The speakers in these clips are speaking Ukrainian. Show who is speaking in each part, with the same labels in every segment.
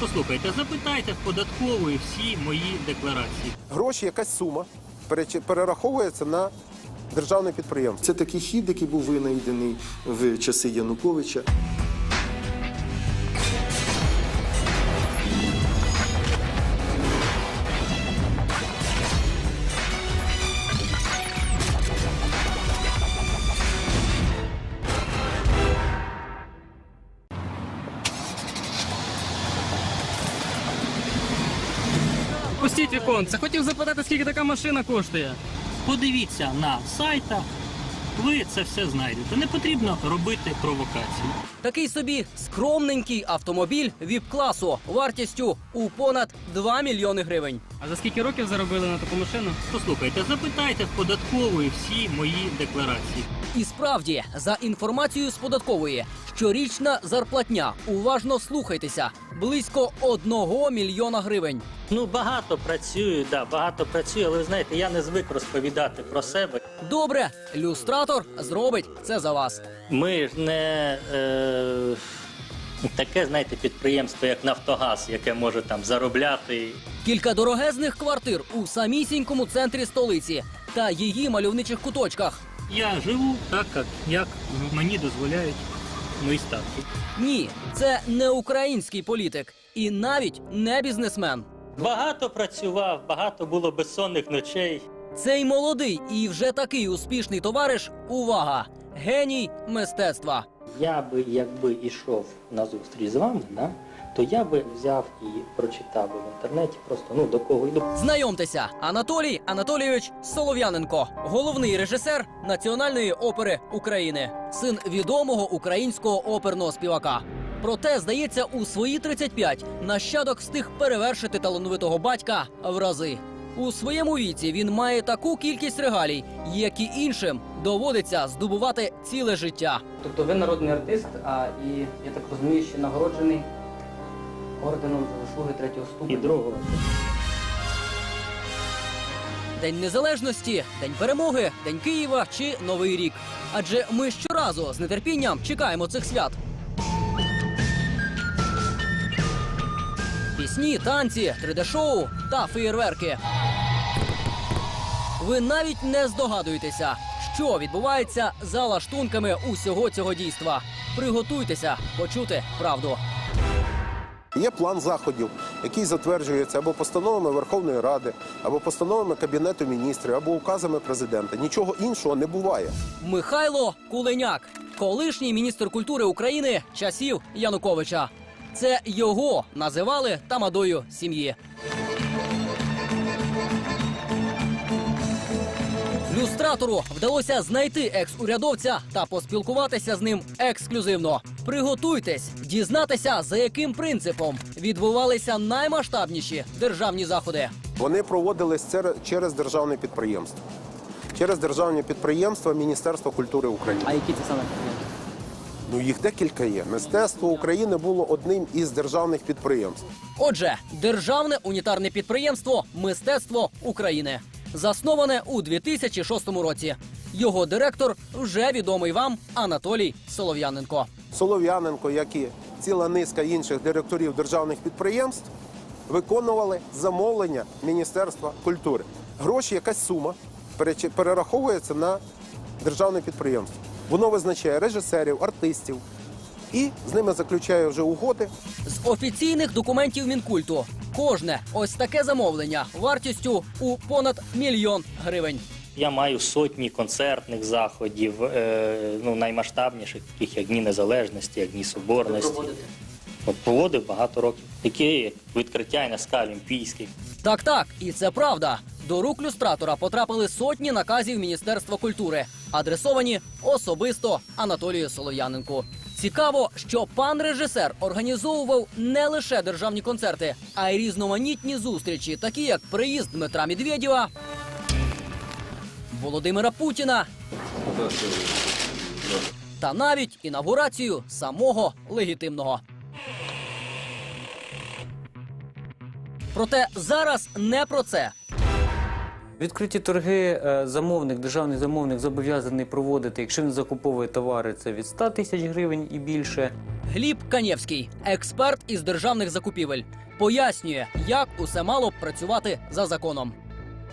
Speaker 1: Послухайте, запитайте в податкової всі мої декларації.
Speaker 2: Гроші, якась сума перераховується на державне підприємство.
Speaker 3: Це такий хід, який був винайдений в часи Януковича.
Speaker 4: Віконце. Хотів запитати, скільки така машина коштує.
Speaker 1: Подивіться на сайтах, ви це все знайдете. Не потрібно робити провокації.
Speaker 5: Такий собі скромненький автомобіль віп-класу вартістю у понад 2 мільйони гривень.
Speaker 4: А за скільки років заробили на таку машину?
Speaker 1: Послухайте, запитайте в податкової всі мої декларації.
Speaker 5: І справді, за інформацією з податкової, щорічна зарплатня, уважно слухайтеся, близько 1 мільйона гривень.
Speaker 1: Ну багато працюю, да, багато працюю, але ви знаєте, я не звик розповідати про себе.
Speaker 5: Добре, люстратор зробить це за вас.
Speaker 1: Ми ж не е, таке, знаєте, підприємство, як Нафтогаз, яке може там заробляти.
Speaker 5: Кілька дорогезних квартир у самісінькому центрі столиці та її мальовничих куточках.
Speaker 1: Я живу так, як мені дозволяють мої статки.
Speaker 5: Ні, це не український політик і навіть не бізнесмен.
Speaker 1: Багато працював, багато було безсонних ночей.
Speaker 5: Цей молодий і вже такий успішний товариш. Увага! Геній мистецтва.
Speaker 1: Я би, якби йшов на зустріч з вами, да, то я би взяв і прочитав би в інтернеті просто ну до кого йду.
Speaker 5: Знайомтеся, Анатолій Анатолійович Солов'яненко, головний режисер Національної опери України, син відомого українського оперного співака. Проте, здається, у свої 35 нащадок встиг перевершити талановитого батька в рази. У своєму віці він має таку кількість регалій, які іншим доводиться здобувати ціле життя.
Speaker 6: Тобто ви народний артист, а і я так розумію, що нагороджений орденом за заслуги третього ступеня.
Speaker 1: І другого.
Speaker 5: День незалежності, День перемоги, День Києва чи Новий рік. Адже ми щоразу з нетерпінням чекаємо цих свят. Пісні, танці, 3D-шоу та феєрверки. Ви навіть не здогадуєтеся, що відбувається за лаштунками усього цього дійства. Приготуйтеся почути правду.
Speaker 2: Є план заходів, який затверджується або постановами Верховної Ради, або постановами Кабінету міністрів, або указами президента. Нічого іншого не буває.
Speaker 5: Михайло Куленяк, колишній міністр культури України часів Януковича. Це його називали тамадою сім'ї. Люстратору вдалося знайти екс-урядовця та поспілкуватися з ним ексклюзивно. Приготуйтесь дізнатися, за яким принципом відбувалися наймасштабніші державні заходи.
Speaker 2: Вони проводились через державне підприємство. Через державне підприємство Міністерства культури України.
Speaker 6: А які це саме?
Speaker 2: Ну їх декілька є. Мистецтво України було одним із державних підприємств.
Speaker 5: Отже, державне унітарне підприємство Мистецтво України засноване у 2006 році. Його директор вже відомий вам Анатолій Солов'яненко.
Speaker 2: Солов'яненко, як і ціла низка інших директорів державних підприємств, виконували замовлення Міністерства культури. Гроші, якась сума перераховується на державне підприємство. Воно визначає режисерів, артистів і з ними заключає вже угоди.
Speaker 5: З офіційних документів мінкульту кожне ось таке замовлення вартістю у понад мільйон гривень.
Speaker 1: Я маю сотні концертних заходів, е, ну наймасштабніших, таких як Дні Незалежності, як Дні Соборності. От проводив багато років. Такі як відкриття НСК Олімпійських.
Speaker 5: Так, так, і це правда. До рук люстратора потрапили сотні наказів Міністерства культури, адресовані особисто Анатолію Солов'яненку. Цікаво, що пан режисер організовував не лише державні концерти, а й різноманітні зустрічі, такі як приїзд Дмитра Медведєва, Володимира Путіна та навіть інавгурацію самого легітимного. Проте зараз не про це.
Speaker 7: Відкриті торги е, замовник, державний замовник зобов'язаний проводити, якщо він закуповує товари, це від 100 тисяч гривень і більше.
Speaker 5: Гліб Канєвський, експерт із державних закупівель, пояснює, як усе мало б працювати за законом.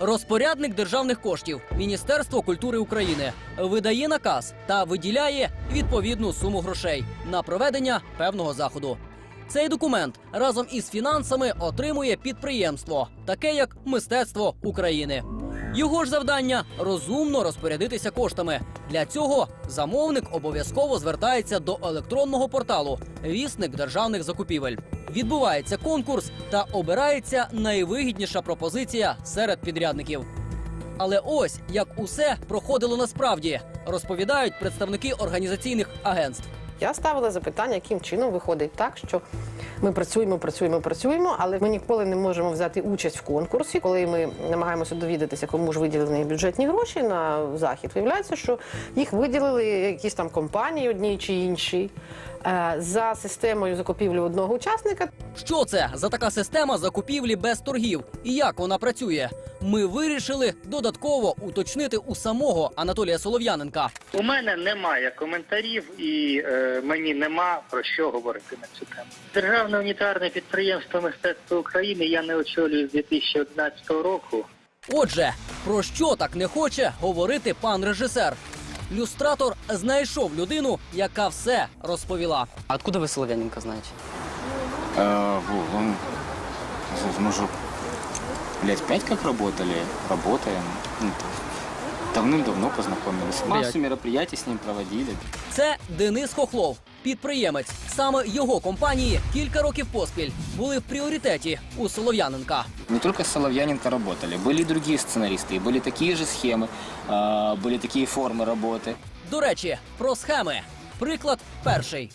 Speaker 5: Розпорядник державних коштів Міністерство культури України видає наказ та виділяє відповідну суму грошей на проведення певного заходу. Цей документ разом із фінансами отримує підприємство, таке як Мистецтво України. Його ж завдання розумно розпорядитися коштами. Для цього замовник обов'язково звертається до електронного порталу Вісник державних закупівель. Відбувається конкурс та обирається найвигідніша пропозиція серед підрядників. Але ось як усе проходило насправді, розповідають представники організаційних агентств.
Speaker 8: Я ставила запитання, яким чином виходить так, що ми працюємо, працюємо, працюємо, але ми ніколи не можемо взяти участь в конкурсі. Коли ми намагаємося довідатися, кому ж виділені бюджетні гроші на захід, виявляється, що їх виділили якісь там компанії одній чи іншій за системою закупівлі одного учасника.
Speaker 5: Що це за така система закупівлі без торгів і як вона працює? Ми вирішили додатково уточнити у самого Анатолія Солов'яненка.
Speaker 9: У мене немає коментарів і е, мені нема про що говорити на цю тему. Державне унітарне підприємство мистецтва України я не очолюю з 2011 року.
Speaker 5: Отже, про що так не хоче говорити пан режисер? Люстратор знайшов людину, яка все розповіла.
Speaker 6: А откуда ви Солов'яненка знаєте?
Speaker 10: Э, во, он, мы уже лет пять как работали, работаем. Ну, то есть Давным-давно познакомились. Массу мероприятий с ним проводили.
Speaker 5: Це Денис Хохлов, підприємець. Саме його компанії кілька років поспіль були в пріоритеті у Солов'яненка.
Speaker 10: Не только с Соловьяненко работали, были и другие сценаристы, и были такие же схемы, а, были такие формы работы.
Speaker 5: До речі, про схеми. Приклад перший.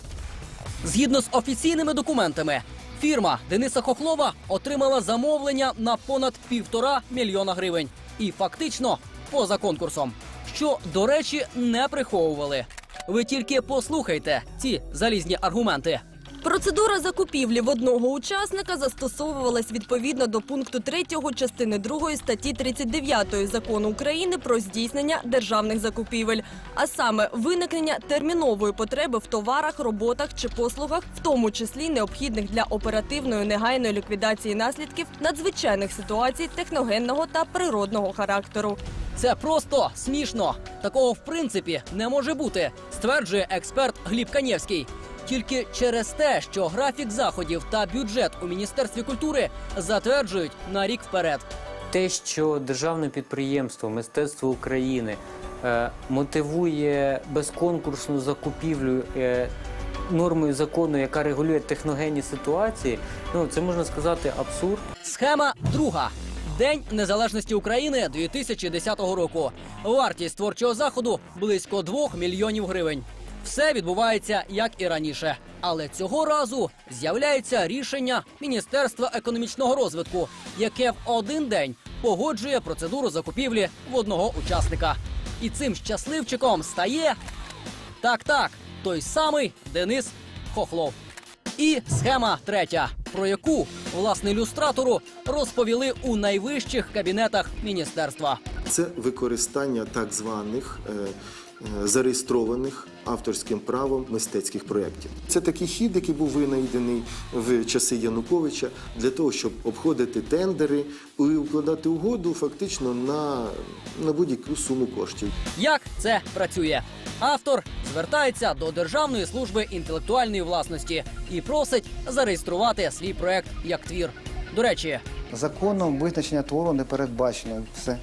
Speaker 5: Згідно з офіційними документами, фірма Дениса Хохлова отримала замовлення на понад півтора мільйона гривень. І фактично поза конкурсом. Що, до речі, не приховували. Ви тільки послухайте ці залізні аргументи.
Speaker 11: Процедура закупівлі в одного учасника застосовувалась відповідно до пункту 3 частини 2 статті 39 закону України про здійснення державних закупівель, а саме виникнення термінової потреби в товарах, роботах чи послугах, в тому числі необхідних для оперативної негайної ліквідації наслідків надзвичайних ситуацій техногенного та природного характеру.
Speaker 5: Це просто смішно. Такого в принципі не може бути, стверджує експерт Гліб Канєвський. Тільки через те, що графік заходів та бюджет у міністерстві культури затверджують на рік вперед.
Speaker 7: Те, що державне підприємство Мистецтво України е, мотивує безконкурсну закупівлю е, нормою закону, яка регулює техногенні ситуації, ну це можна сказати абсурд.
Speaker 5: Схема друга. День незалежності України 2010 року. Вартість творчого заходу близько 2 мільйонів гривень. Все відбувається як і раніше, але цього разу з'являється рішення Міністерства економічного розвитку, яке в один день погоджує процедуру закупівлі в одного учасника. І цим щасливчиком стає так, так, той самий Денис Хохлов. І схема третя, про яку власне ілюстратору розповіли у найвищих кабінетах міністерства.
Speaker 3: Це використання так званих е, зареєстрованих авторським правом мистецьких проєктів. Це такий хід, який був винайдений в часи Януковича для того, щоб обходити тендери і укладати угоду фактично на, на будь-яку суму коштів.
Speaker 5: Як це працює? Автор звертається до Державної служби інтелектуальної власності і просить зареєструвати свій проект як твір. До речі,
Speaker 12: Законом визначення твору не передбачено. Все.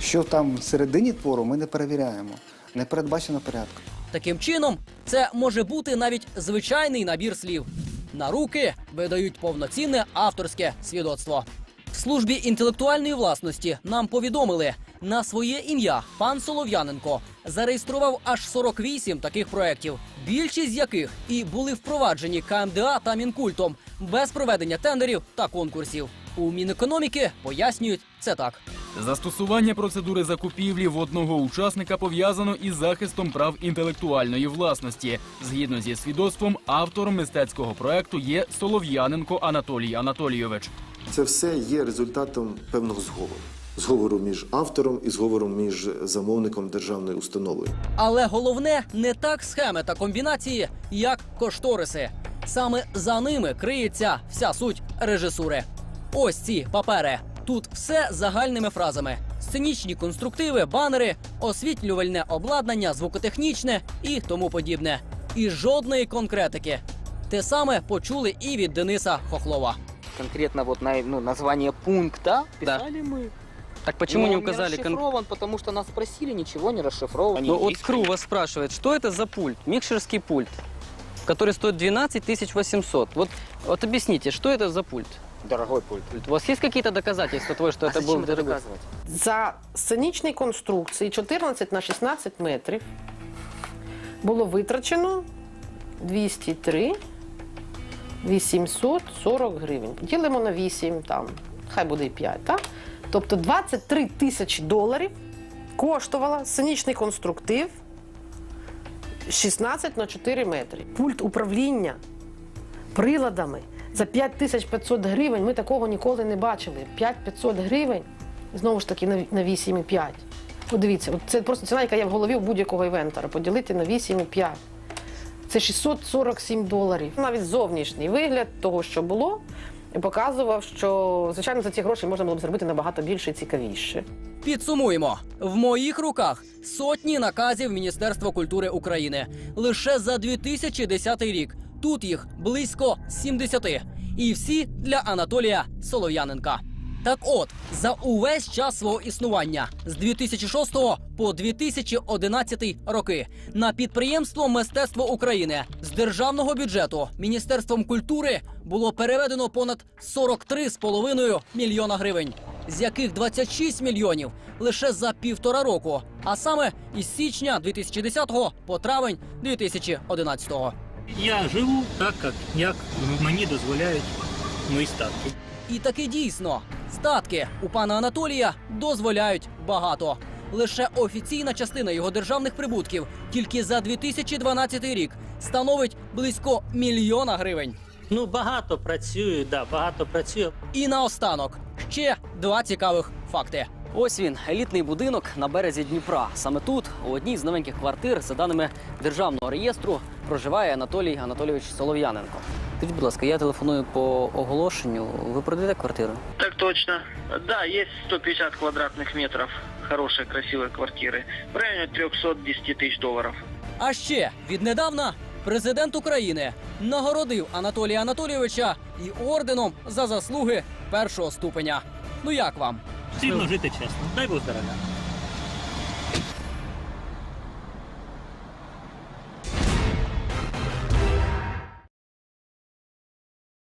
Speaker 12: Що там всередині твору, ми не перевіряємо. Не передбачено порядку.
Speaker 5: таким чином це може бути навіть звичайний набір слів. На руки видають повноцінне авторське свідоцтво. В службі інтелектуальної власності нам повідомили, на своє ім'я пан Солов'яненко зареєстрував аж 48 таких проєктів, більшість з яких і були впроваджені КМДА та Мінкультом без проведення тендерів та конкурсів. У Мінекономіки пояснюють це так.
Speaker 4: Застосування процедури закупівлі в одного учасника пов'язано із захистом прав інтелектуальної власності. Згідно зі свідоцтвом, автором мистецького проекту є Солов'яненко Анатолій Анатолійович.
Speaker 3: Це все є результатом певного зговору. зговору між автором і зговором між замовником державною установою.
Speaker 5: Але головне не так схеми та комбінації, як кошториси. Саме за ними криється вся суть режисури. Ось ці папери. Тут все загальними фразами: сценічні конструктиви, банери, освітлювальне обладнання, звукотехнічне і тому подібне. І жодної конкретики. Те саме почули і від Дениса Хохлова.
Speaker 10: Конкретно вот на, ну, название пункта писали мы.
Speaker 6: Так почему
Speaker 10: Но
Speaker 6: не
Speaker 10: он
Speaker 6: указали? кон-
Speaker 10: расшифрован, потому что нас спросили, ничего не расшифровано.
Speaker 6: Ну вот Кру вас спрашивает, что это за пульт? Микшерский пульт, который стоит 12 800. Вот, вот объясните, что это за пульт?
Speaker 10: Дорогой пульт.
Speaker 6: У вас есть какие-то доказательства того, что
Speaker 10: а
Speaker 6: это
Speaker 10: зачем
Speaker 6: был
Speaker 10: это
Speaker 6: дорогой?
Speaker 10: доказывать?
Speaker 8: За сценічні конструкції 14 на 16 метрів було витрачено 203 840 гривень. Ділимо на 8, там, хай буде і 5, так? Тобто 23 тисячі доларів коштувала сценічний конструктив 16 на 4 метри. Пульт управління приладами за 5500 гривень. Ми такого ніколи не бачили. 5500 гривень, знову ж таки, на на 8,5. Подивіться, це просто ціна, яка є в голові у будь-якого івентора. Поділити на 8,5. Це 647 доларів. Навіть зовнішній вигляд того, що було, показував, що, звичайно, за ці гроші можна було б зробити набагато більше і цікавіше.
Speaker 5: Підсумуємо: в моїх руках сотні наказів Міністерства культури України лише за 2010 рік. Тут їх близько 70. І всі для Анатолія Солов'яненка. Так от, за увесь час свого існування з 2006 по 2011 роки на підприємство Мистецтво України з державного бюджету Міністерством культури було переведено понад 43,5 мільйона гривень, з яких 26 мільйонів лише за півтора року, а саме із січня 2010 по травень 2011.
Speaker 1: Я живу так, як, як мені дозволяють мої статки.
Speaker 5: І таки дійсно, статки у пана Анатолія дозволяють багато. Лише офіційна частина його державних прибутків тільки за 2012 рік становить близько мільйона гривень.
Speaker 1: Ну, багато працюю, да, багато працюю.
Speaker 5: І наостанок ще два цікавих факти.
Speaker 6: Ось він, елітний будинок на березі Дніпра. Саме тут, у одній з новеньких квартир, за даними державного реєстру, проживає Анатолій Анатолійович Солов'яненко. Скажіть, будь ласка, я телефоную по оголошенню. Ви продаєте квартиру?
Speaker 9: Так точно. Да, есть 150 квадратных метров хорошей, красивой квартиры. В районе 310 тысяч долларов.
Speaker 5: А ще віднедавна президент України нагородив Анатолія Анатолійовича і орденом за заслуги першого ступеня. Ну як вам?
Speaker 1: Потрібно жити чесно. Дай Бог здоров'я.